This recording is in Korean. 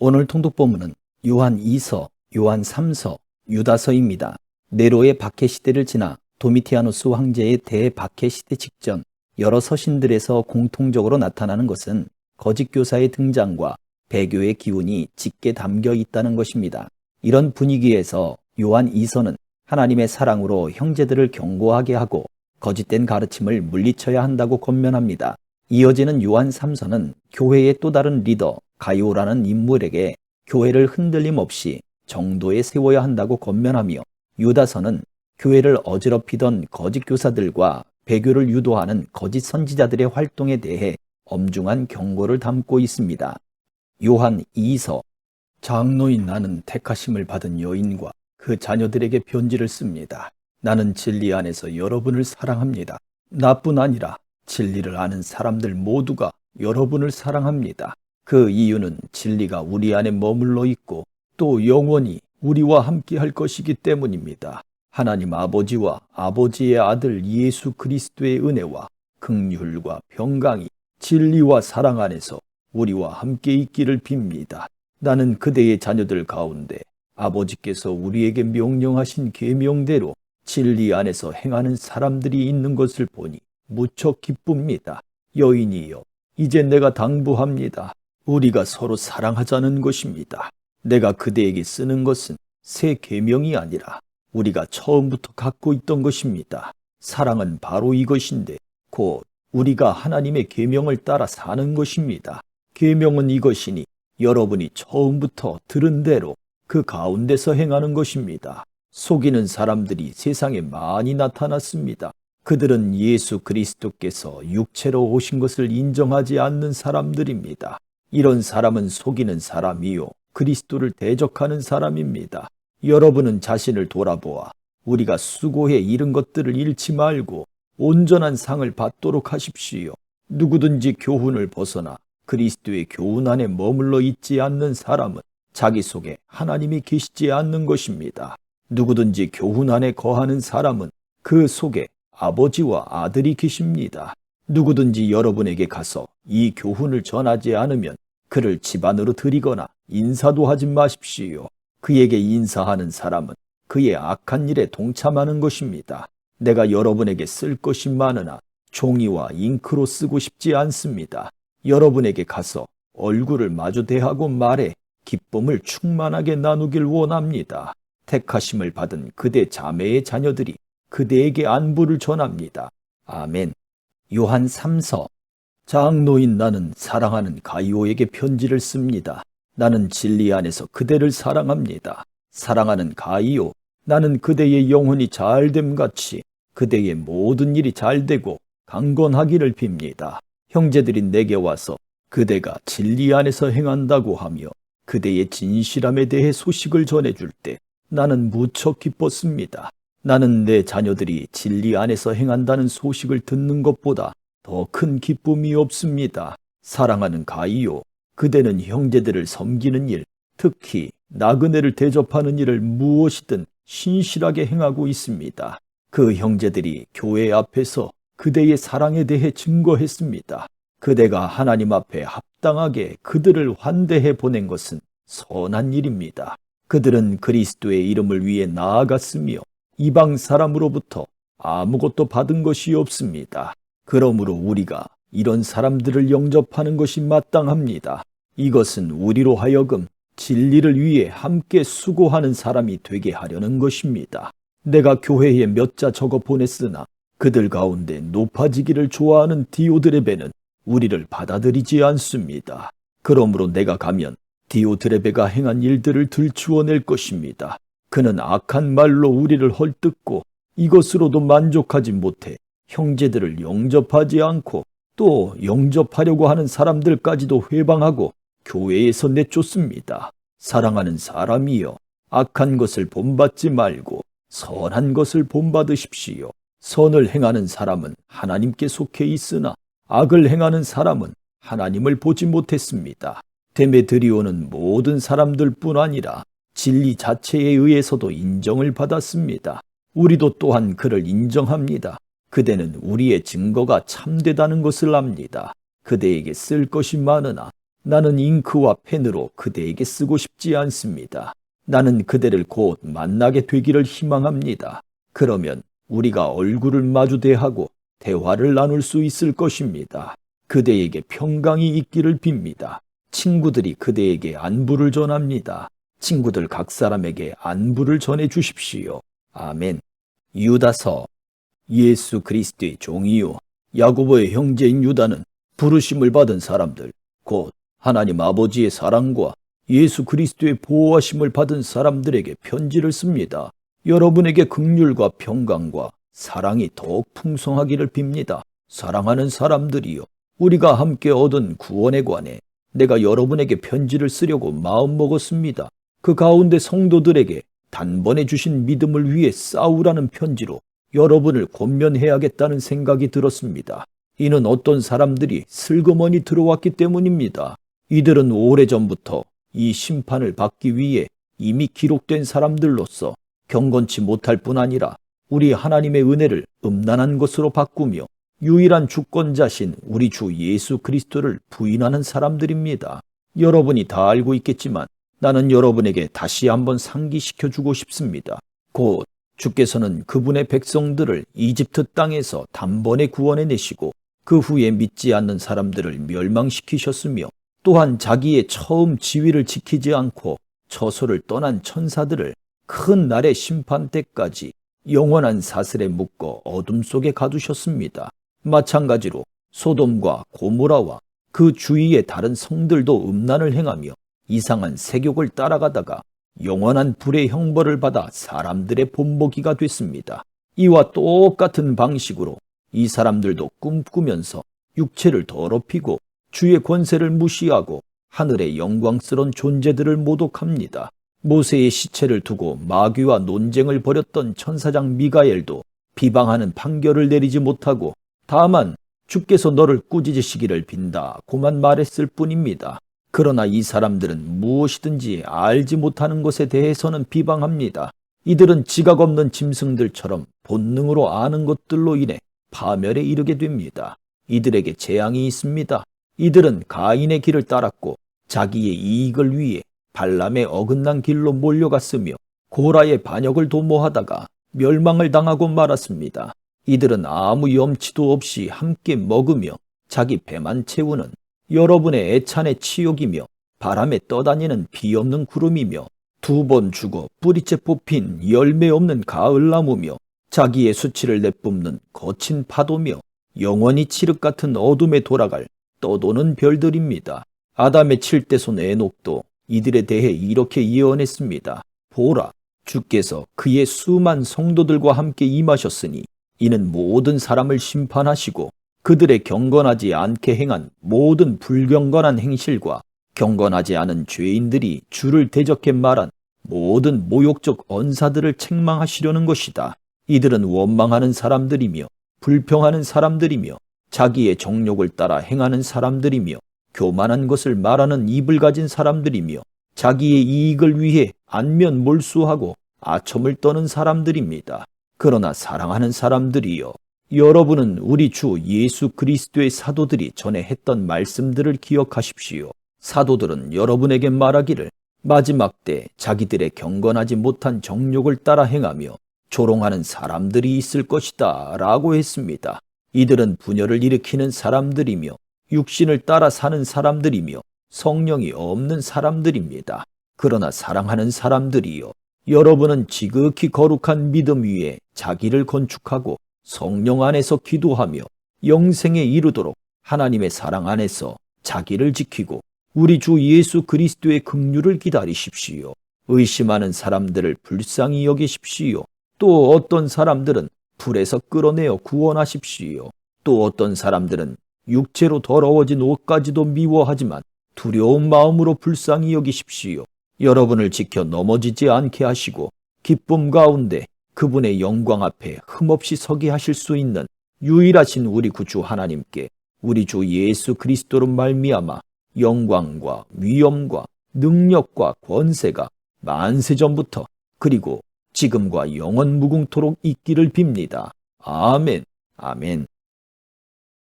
오늘 통독 본문은 요한 2서, 요한 3서, 유다서입니다. 네로의 박해 시대를 지나 도미티아노스 황제의 대박해 시대 직전 여러 서신들에서 공통적으로 나타나는 것은 거짓 교사의 등장과 배교의 기운이 짙게 담겨 있다는 것입니다. 이런 분위기에서 요한 2서는 하나님의 사랑으로 형제들을 경고하게 하고 거짓된 가르침을 물리쳐야 한다고 권면합니다. 이어지는 요한 3서는 교회의 또 다른 리더 가이오라는 인물에게 교회를 흔들림 없이 정도에 세워야 한다고 권면하며 유다서는 교회를 어지럽히던 거짓 교사들과 배교를 유도하는 거짓 선지자들의 활동에 대해 엄중한 경고를 담고 있습니다. 요한 2서 장로인 나는 택하심을 받은 여인과 그 자녀들에게 편지를 씁니다. 나는 진리 안에서 여러분을 사랑합니다. 나뿐 아니라 진리를 아는 사람들 모두가 여러분을 사랑합니다. 그 이유는 진리가 우리 안에 머물러 있고 또 영원히 우리와 함께 할 것이기 때문입니다. 하나님 아버지와 아버지의 아들 예수 그리스도의 은혜와 긍휼과 평강이 진리와 사랑 안에서 우리와 함께 있기를 빕니다. 나는 그대의 자녀들 가운데 아버지께서 우리에게 명령하신 계명대로 진리 안에서 행하는 사람들이 있는 것을 보니 무척 기쁩니다. 여인이여, 이제 내가 당부합니다. 우리가 서로 사랑하자는 것입니다. 내가 그대에게 쓰는 것은 새 계명이 아니라 우리가 처음부터 갖고 있던 것입니다. 사랑은 바로 이것인데 곧 우리가 하나님의 계명을 따라 사는 것입니다. 계명은 이것이니 여러분이 처음부터 들은 대로 그 가운데서 행하는 것입니다. 속이는 사람들이 세상에 많이 나타났습니다. 그들은 예수 그리스도께서 육체로 오신 것을 인정하지 않는 사람들입니다. 이런 사람은 속이는 사람이요. 그리스도를 대적하는 사람입니다. 여러분은 자신을 돌아보아 우리가 수고해 이룬 것들을 잃지 말고 온전한 상을 받도록 하십시오. 누구든지 교훈을 벗어나 그리스도의 교훈 안에 머물러 있지 않는 사람은 자기 속에 하나님이 계시지 않는 것입니다. 누구든지 교훈 안에 거하는 사람은 그 속에 아버지와 아들이 계십니다. 누구든지 여러분에게 가서 이 교훈을 전하지 않으면 그를 집안으로 들이거나 인사도 하지 마십시오. 그에게 인사하는 사람은 그의 악한 일에 동참하는 것입니다. 내가 여러분에게 쓸 것이 많으나 종이와 잉크로 쓰고 싶지 않습니다. 여러분에게 가서 얼굴을 마주 대하고 말해 기쁨을 충만하게 나누길 원합니다. 택하심을 받은 그대 자매의 자녀들이 그대에게 안부를 전합니다. 아멘. 요한 3서 장로인 나는 사랑하는 가이오에게 편지를 씁니다. 나는 진리 안에서 그대를 사랑합니다. 사랑하는 가이오, 나는 그대의 영혼이 잘됨 같이 그대의 모든 일이 잘되고 강건하기를 빕니다. 형제들이 내게 와서 그대가 진리 안에서 행한다고 하며 그대의 진실함에 대해 소식을 전해줄 때 나는 무척 기뻤습니다. 나는 내 자녀들이 진리 안에서 행한다는 소식을 듣는 것보다 더 큰 기쁨이 없습니다. 사랑하는 가이오, 그대는 형제들을 섬기는 일, 특히 나그네를 대접하는 일을 무엇이든 신실하게 행하고 있습니다. 그 형제들이 교회 앞에서 그대의 사랑에 대해 증거했습니다. 그대가 하나님 앞에 합당하게 그들을 환대해 보낸 것은 선한 일입니다. 그들은 그리스도의 이름을 위해 나아갔으며 이방 사람으로부터 아무것도 받은 것이 없습니다. 그러므로 우리가 이런 사람들을 영접하는 것이 마땅합니다. 이것은 우리로 하여금 진리를 위해 함께 수고하는 사람이 되게 하려는 것입니다. 내가 교회에 몇 자 적어 보냈으나 그들 가운데 높아지기를 좋아하는 디오드레베는 우리를 받아들이지 않습니다. 그러므로 내가 가면 디오드레베가 행한 일들을 들추어낼 것입니다. 그는 악한 말로 우리를 헐뜯고 이것으로도 만족하지 못해 형제들을 영접하지 않고 또 영접하려고 하는 사람들까지도 회방하고 교회에서 내쫓습니다. 사랑하는 사람이여, 악한 것을 본받지 말고 선한 것을 본받으십시오. 선을 행하는 사람은 하나님께 속해 있으나 악을 행하는 사람은 하나님을 보지 못했습니다. 데메드리오는 모든 사람들 뿐 아니라 진리 자체에 의해서도 인정을 받았습니다. 우리도 또한 그를 인정합니다. 그대는 우리의 증거가 참되다는 것을 압니다. 그대에게 쓸 것이 많으나 나는 잉크와 펜으로 그대에게 쓰고 싶지 않습니다. 나는 그대를 곧 만나게 되기를 희망합니다. 그러면 우리가 얼굴을 마주 대하고 대화를 나눌 수 있을 것입니다. 그대에게 평강이 있기를 빕니다. 친구들이 그대에게 안부를 전합니다. 친구들 각 사람에게 안부를 전해 주십시오. 아멘. 유다서 예수 그리스도의 종이요 야고보의 형제인 유다는 부르심을 받은 사람들 곧 하나님 아버지의 사랑과 예수 그리스도의 보호하심을 받은 사람들에게 편지를 씁니다. 여러분에게 극률과 평강과 사랑이 더욱 풍성하기를 빕니다. 사랑하는 사람들이요 우리가 함께 얻은 구원에 관해 내가 여러분에게 편지를 쓰려고 마음먹었습니다. 그 가운데 성도들에게 단번에 주신 믿음을 위해 싸우라는 편지로 여러분을 권면해야겠다는 생각이 들었습니다. 이는 어떤 사람들이 슬그머니 들어왔기 때문입니다. 이들은 오래전부터 이 심판을 받기 위해 이미 기록된 사람들로서 경건치 못할 뿐 아니라 우리 하나님의 은혜를 음란한 것으로 바꾸며 유일한 주권자신 우리 주 예수 그리스도를 부인하는 사람들입니다. 여러분이 다 알고 있겠지만 나는 여러분에게 다시 한번 상기시켜 주고 싶습니다. 곧 주께서는 그분의 백성들을 이집트 땅에서 단번에 구원해 내시고 그 후에 믿지 않는 사람들을 멸망시키셨으며 또한 자기의 처음 지위를 지키지 않고 처소를 떠난 천사들을 큰 날의 심판 때까지 영원한 사슬에 묶어 어둠 속에 가두셨습니다. 마찬가지로 소돔과 고모라와 그 주위의 다른 성들도 음란을 행하며 이상한 세욕을 따라가다가 영원한 불의 형벌을 받아 사람들의 본보기가 됐습니다. 이와 똑같은 방식으로 이 사람들도 꿈꾸면서 육체를 더럽히고 주의 권세를 무시하고 하늘의 영광스러운 존재들을 모독합니다. 모세의 시체를 두고 마귀와 논쟁을 벌였던 천사장 미가엘도 비방하는 판결을 내리지 못하고 다만 주께서 너를 꾸짖으시기를 빈다 고만 말했을 뿐입니다. 그러나 이 사람들은 무엇이든지 알지 못하는 것에 대해서는 비방합니다. 이들은 지각 없는 짐승들처럼 본능으로 아는 것들로 인해 파멸에 이르게 됩니다. 이들에게 재앙이 있습니다. 이들은 가인의 길을 따랐고 자기의 이익을 위해 발람의 어긋난 길로 몰려갔으며 고라의 반역을 도모하다가 멸망을 당하고 말았습니다. 이들은 아무 염치도 없이 함께 먹으며 자기 배만 채우는 여러분의 애찬의 치욕이며 바람에 떠다니는 비 없는 구름이며 두 번 죽어 뿌리째 뽑힌 열매 없는 가을나무며 자기의 수치를 내뿜는 거친 파도며 영원히 칠흑 같은 어둠에 돌아갈 떠도는 별들입니다. 아담의 칠대손 에녹도 이들에 대해 이렇게 예언했습니다. 보라, 주께서 그의 수만 성도들과 함께 임하셨으니 이는 모든 사람을 심판하시고 그들의 경건하지 않게 행한 모든 불경건한 행실과 경건하지 않은 죄인들이 주를 대적해 말한 모든 모욕적 언사들을 책망하시려는 것이다. 이들은 원망하는 사람들이며 불평하는 사람들이며 자기의 정욕을 따라 행하는 사람들이며 교만한 것을 말하는 입을 가진 사람들이며 자기의 이익을 위해 안면 몰수하고 아첨을 떠는 사람들입니다. 그러나 사랑하는 사람들이여 여러분은 우리 주 예수 그리스도의 사도들이 전에 했던 말씀들을 기억하십시오. 사도들은 여러분에게 말하기를 마지막 때 자기들의 경건하지 못한 정욕을 따라 행하며 조롱하는 사람들이 있을 것이다 라고 했습니다. 이들은 분열을 일으키는 사람들이며 육신을 따라 사는 사람들이며 성령이 없는 사람들입니다. 그러나 사랑하는 사람들이요. 여러분은 지극히 거룩한 믿음 위에 자기를 건축하고 성령 안에서 기도하며 영생에 이르도록 하나님의 사랑 안에서 자기를 지키고 우리 주 예수 그리스도의 긍휼을 기다리십시오. 의심하는 사람들을 불쌍히 여기십시오. 또 어떤 사람들은 불에서 끌어내어 구원하십시오. 또 어떤 사람들은 육체로 더러워진 옷까지도 미워하지만 두려운 마음으로 불쌍히 여기십시오. 여러분을 지켜 넘어지지 않게 하시고 기쁨 가운데 그분의 영광 앞에 흠없이 서게 하실 수 있는 유일하신 우리 구주 하나님께 우리 주 예수 그리스도로 말미암아 영광과 위엄과 능력과 권세가 만세 전부터 그리고 지금과 영원 무궁토록 있기를 빕니다. 아멘. 아멘.